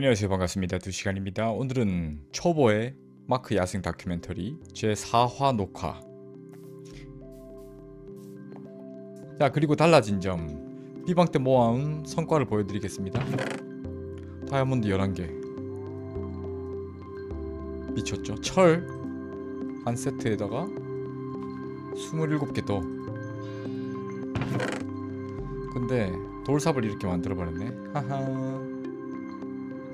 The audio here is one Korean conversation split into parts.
안녕하세요. 반갑습니다. 2시간입니다. 오늘은 초보의 마크 야생 다큐멘터리 제4화 녹화. 자 그리고 달라진 점. B방 때 모아온 성과를 보여드리겠습니다. 다이아몬드 11개. 미쳤죠? 철 한 세트에다가 27개 더. 근데 돌삽을 이렇게 만들어 버렸네. 하하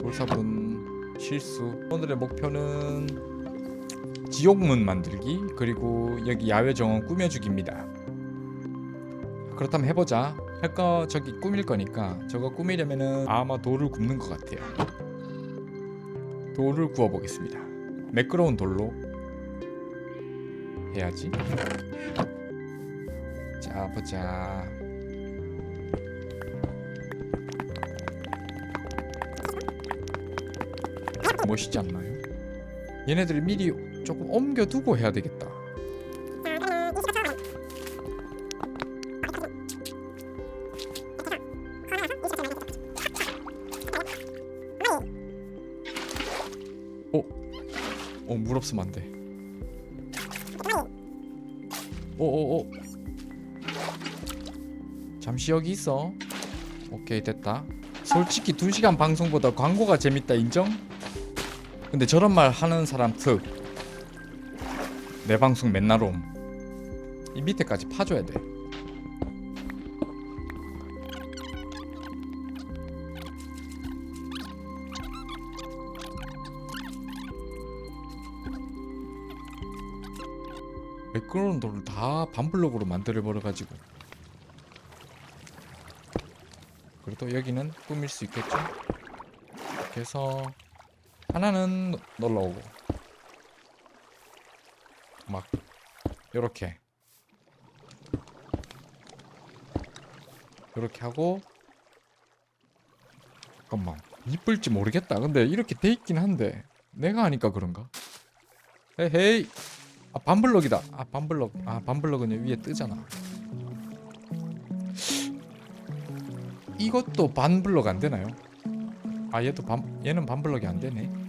돌삽은 실수. 오늘의 목표는 지옥문 만들기 그리고 여기 야외 정원 꾸며주기입니다. 그렇다면 해보자. 할 거 저기 꾸밀 거니까 저거 꾸미려면은 아마 돌을 굽는 것 같아요. 돌을 구워 보겠습니다. 매끄러운 돌로 해야지. 자 보자 멋있지 않나요? 얘네들을 미리 조금 옮겨두고 해야 되겠다. 어? 어, 물 없으면 안 돼. 어, 어, 어. 잠시 여기 있어. 오케이, 됐다. 솔직히 2시간 방송보다 광고가 재밌다 인정? 근데 저런 말 하는 사람 특. 내 방송 맨날 옴. 이 밑에까지 파줘야 돼. 매끄러운 돌을 다 반블럭으로 만들어 버려가지고 그래도 여기는 꾸밀 수 있겠죠? 이렇게 해서 하나는 놀러 오고 막 요렇게. 요렇게 하고 잠깐만 이쁠지 모르겠다. 근데 이렇게 돼 있긴 한데 내가 하니까 그런가? 헤헤이. 아 반블럭이다. 아 반블럭. 아 반블럭은 위에 뜨잖아. 이것도 반블럭 안 되나요? 아 얘도 반 얘는 반블럭이 안 되네.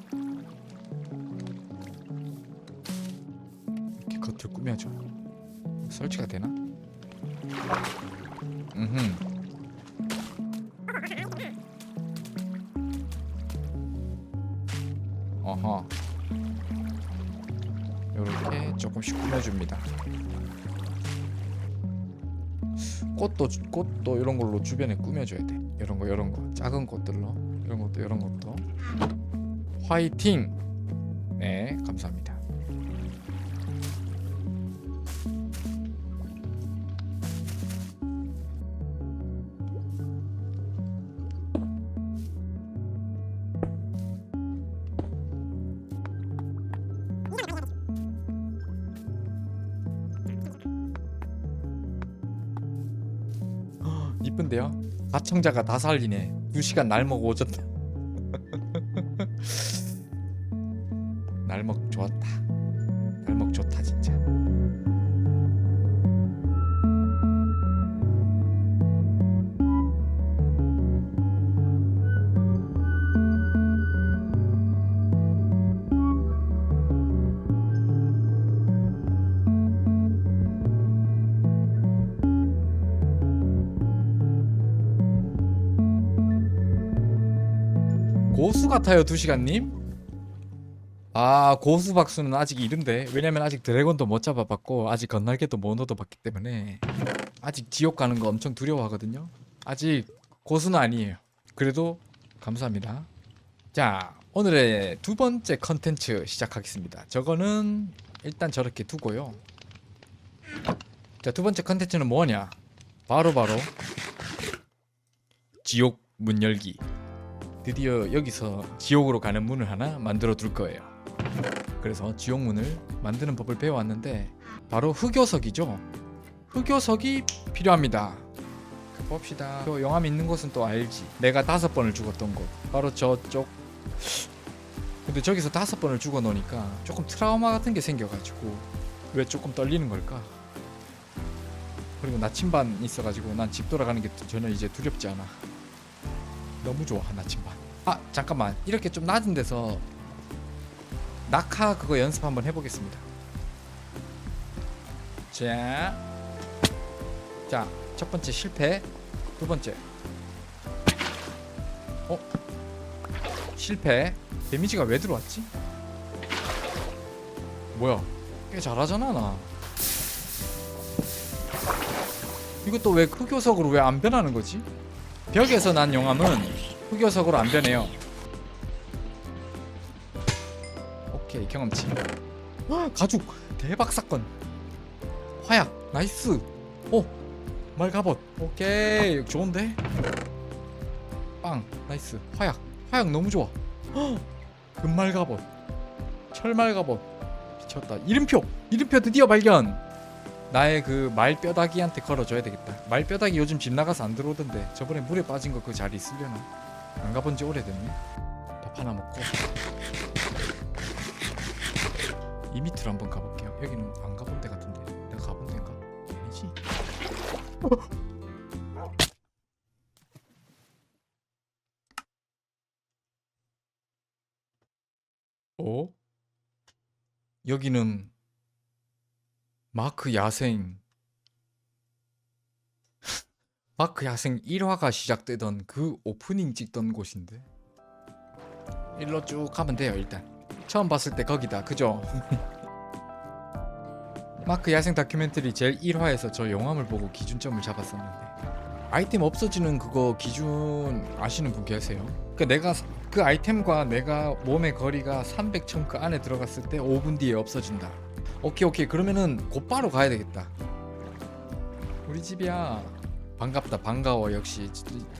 꾸며줘. 설치가 되나? 음. 어허. 요렇게 조금씩 꾸며줍니다. 꽃도 주- 꽃도 이런 걸로 주변에 꾸며줘야 돼. 이런 거 이런 거 작은 꽃들로 이런 것도 이런 것도 화이팅. 네 감사합니다. 이쁜데요? 가청자가 다 살리네. 2시간 날먹 오졌다. 날먹 좋았다. 날먹 좋다 진 고수 같아요 2시간님. 아 고수 박수는 아직 이른데. 왜냐면 아직 드래곤도 못 잡아봤고 아직 건날개도 못 얻어봤기 때문에 아직 지옥 가는 거 엄청 두려워하거든요. 아직 고수는 아니에요. 그래도 감사합니다. 자 오늘의 두 번째 컨텐츠 시작하겠습니다. 저거는 일단 저렇게 두고요. 자 두 번째 컨텐츠는 뭐냐? 바로 바로 지옥 문 열기 드디어 여기서 지옥으로 가는 문을 하나 만들어 둘 거예요. 그래서 지옥문을 만드는 법을 배워왔는데 바로 흑요석이죠. 흑요석이 필요합니다. 봅시다. 또 영암 있는 곳은 또 알지. 내가 다섯 번을 죽었던 곳. 바로 저쪽. 근데 저기서 다섯 번을 죽어 놓으니까 조금 트라우마 같은 게 생겨가지고 왜 조금 떨리는 걸까? 그리고 나침반 있어가지고 난 집 돌아가는 게 전혀 이제 두렵지 않아. 너무 좋아 나침반 아 잠깐만 이렇게 좀 낮은 데서 낙하 그거 연습 한번 해보겠습니다 자, 자, 첫 번째 실패, 두 번째, 어, 실패. 데미지가 왜 들어왔지? 뭐야? 꽤 잘하잖아 나. 이것도 왜 흑요석으로 왜 안 변하는 거지? 벽에서 난 용암은 흑요석으로 안 변해요. 오케이 경험치. 헉, 가죽 대박 사건. 화약 나이스. 오 말갑옷 오케이 좋은데. 빵 나이스 화약 화약 너무 좋아. 헉, 금말갑옷 철말갑옷 미쳤다. 이름표 이름표 드디어 발견. 나의 그 말뼈다귀한테 걸어줘야 되겠다. 말뼈다귀 요즘 집 나가서 안 들어오던데 저번에 물에 빠진 거 그 자리 있으려나? 안 가본 지 오래됐네. 밥 하나 먹고 이 밑으로 한번 가볼게요. 여기는 안 가본 데 같은데 내가 가본 데인가? 아니지? 어? 여기는 마크 야생. 마크 야생 1화가 시작되던 그 오프닝 찍던 곳인데. 일로 쭉 가면 돼요 일단. 처음 봤을 때 거기다 그죠? 마크 야생 다큐멘터리 제일 1화에서 저 용암을 보고 기준점을 잡았었는데. 아이템 없어지는 그거 기준 아시는 분 계세요? 그러니까 내가 사- 그 아이템과 내가 몸의 거리가 300천 그 안에 들어갔을 때 5분 뒤에 없어진다 오케이 오케이. 그러면은 곧바로 가야 되겠다. 우리 집이야. 반갑다. 반가워. 역시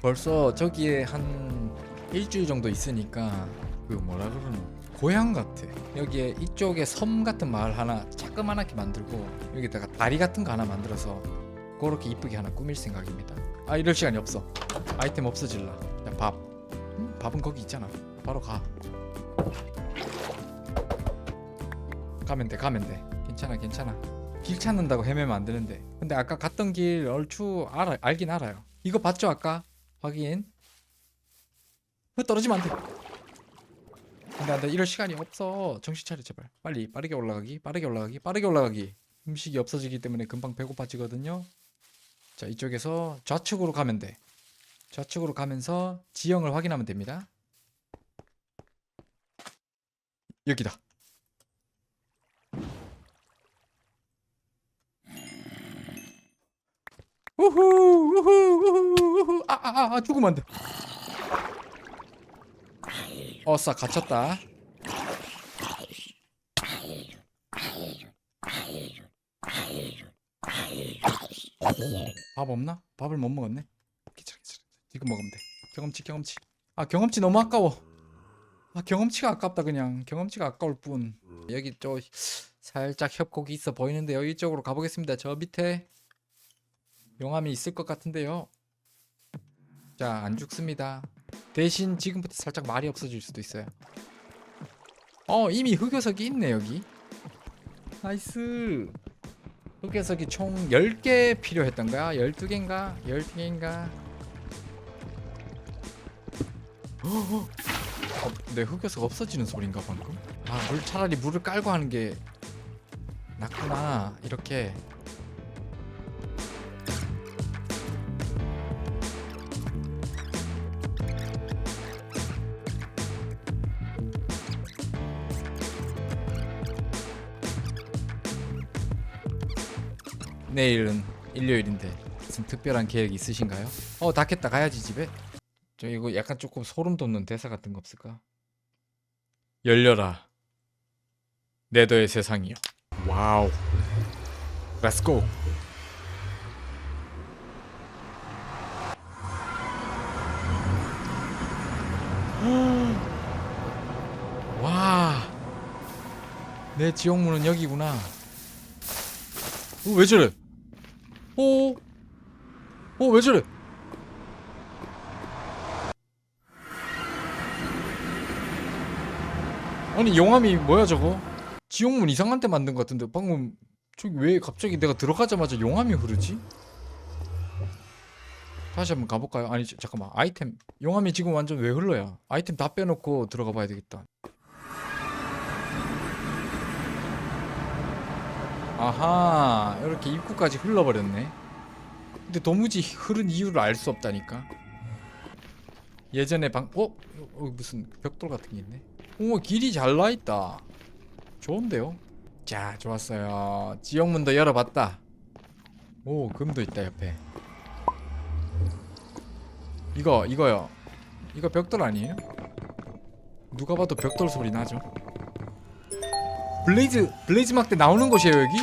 벌써 저기에 한 일주일 정도 있으니까 그 뭐라 그러노? 고향 같아. 여기에 이쪽에 섬 같은 마을 하나 자그만하게 만들고 여기다가 다리 같은 거 하나 만들어서 그렇게 이쁘게 하나 꾸밀 생각입니다. 아 이럴 시간이 없어. 아이템 없어질라. 야, 밥. 응? 밥은 거기 있잖아. 바로 가 가면 돼 가면 돼. 괜찮아 괜찮아. 길 찾는다고 헤매면 안 되는데. 근데 아까 갔던 길 얼추 알아 알긴 알아요. 이거 봤죠 아까? 확인. 그 떨어지면 안돼. 안돼 안돼. 이럴 시간이 없어. 정신 차려 제발. 빨리 빠르게 올라가기 빠르게 올라가기 빠르게 올라가기. 음식이 없어지기 때문에 금방 배고파지거든요. 자 이쪽에서 좌측으로 가면 돼. 좌측으로 가면서 지형을 확인하면 됩니다. 여기다 우후 우후 우후 우후 아아 아 아, 죽으면 안돼. 어싸 갇혔다. 밥 없나? 밥을 못 먹었네? 괜찮아 괜찮아 지금 먹으면 돼. 경험치 경험치. 아 경험치 너무 아까워. 아 경험치가 아깝다 그냥. 경험치가 아까울 뿐. 여기 저 살짝 협곡이 있어 보이는데 여기 쪽으로 가보겠습니다. 저 밑에 용암이 있을 것 같은데요. 자, 안 죽습니다. 대신 지금부터 살짝 말이 없어질 수도 있어요. 어, 이미 흑요석이 있네, 여기. 나이스. 흑요석이 총 10개 필요했던 거야? 12개인가? 12개인가? 어, 내 흑요석 없어지는 소린가 방금? 아, 물 차라리 물을 깔고 하는 게 낫구나. 이렇게 내일은 일요일인데 무슨 특별한 계획 있으신가요? 어 닫겠다. 가야지 집에. 저 이거 약간 조금 소름 돋는 대사 같은 거 없을까? 열려라. 네더의 세상이요 와우. 렛츠고 와내 지옥문은 여기구나. 어, 왜 저래? 어? 어, 왜 저래? 아니, 용암이 뭐야, 저거? 지옥문 이상한 데 만든 것 같은데, 방금, 저기 왜 갑자기 내가 들어가자마자 용암이 흐르지? 다시 한번 가볼까요? 아니 저- 잠깐만 아이템 용암이 지금 완전 왜 흘러요? 아이템 다 빼놓고 들어가 봐야 되겠다. 아하 이렇게 입구까지 흘러버렸네. 근데 도무지 흐른 이유를 알 수 없다니까. 예전에 방 어? 어 무슨 벽돌 같은 게 있네. 오 길이 잘 나 있다. 좋은데요? 자 좋았어요. 지옥문도 열어봤다. 오 금도 있다 옆에. 이거 이거요. 이거 벽돌 아니에요? 누가 봐도 벽돌 소리 나죠. 블레이즈 블레이즈 막대 나오는 곳이에요 여기?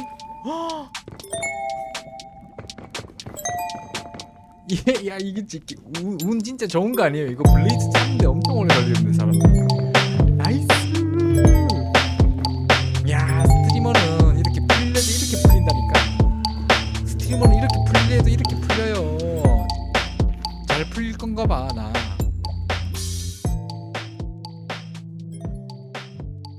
예, 야 이게 진짜 운, 운 진짜 좋은 거 아니에요? 이거 블레이즈 찾는데 엄청 오래 걸리는데 사람. 나이스. 야 스트리머는 이렇게 풀려도 이렇게 풀린다니까. 스트리머는 이렇게 풀려도 이렇게 풀려요. 잘 풀릴 건가 봐 나.